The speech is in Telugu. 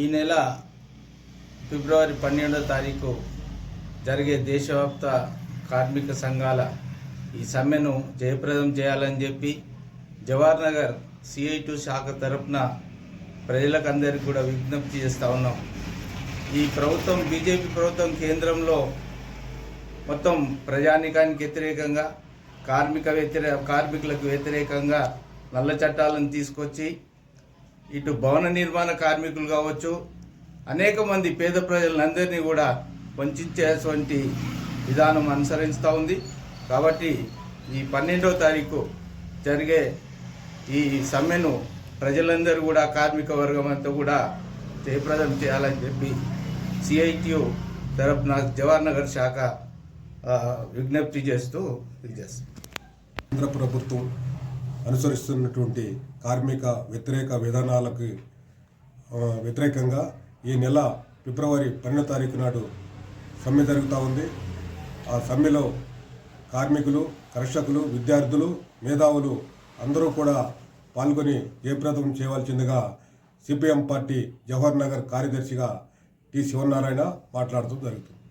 ఈ నెల ఫిబ్రవరి పన్నెండో తారీఖు జరిగే దేశవ్యాప్త కార్మిక సంఘాల ఈ సమ్మెను జయప్రదం చేయాలని చెప్పి జవహర్ నగర్ సిఐటు శాఖ తరపున ప్రజలకందరికీ కూడా విజ్ఞప్తి చేస్తూ ఉన్నాం. ఈ ప్రభుత్వం బీజేపీ ప్రభుత్వం కేంద్రంలో మొత్తం ప్రజానికానికి వ్యతిరేకంగా కార్మిక వ్యతిరేక కార్మికులకు వ్యతిరేకంగా నల్ల చట్టాలను తీసుకొచ్చి ఇటు భవన నిర్మాణ కార్మికులు కావచ్చు అనేక మంది పేద ప్రజలందరినీ కూడా వంచేటువంటి విధానం అనుసరిస్తూ ఉంది. కాబట్టి ఈ పన్నెండవ తారీఖు జరిగే ఈ సమ్మెను ప్రజలందరూ కూడా కార్మిక వర్గం అంతా కూడా జయప్రదం చేయాలని చెప్పి సిఐటియు తరపున జవహర్ నగర్ శాఖ విజ్ఞప్తి చేస్తూ ఇది చేస్తాం కేంద్ర ప్రభుత్వం అనుసరిస్తున్నటువంటి కార్మిక వ్యతిరేక విధానాలకు వ్యతిరేకంగా ఈ నెల ఫిబ్రవరి పన్నెండో తారీఖు నాడు సమ్మె జరుగుతూ ఉంది. ఆ సమ్మెలో కార్మికులు కర్షకులు విద్యార్థులు మేధావులు అందరూ కూడా పాల్గొని జయప్రదం చేయవలసిందిగా సిపిఎం పార్టీ జవహర్ నగర్ కార్యదర్శిగా టి శివనారాయణ మాట్లాడుతూ జరుగుతుంది.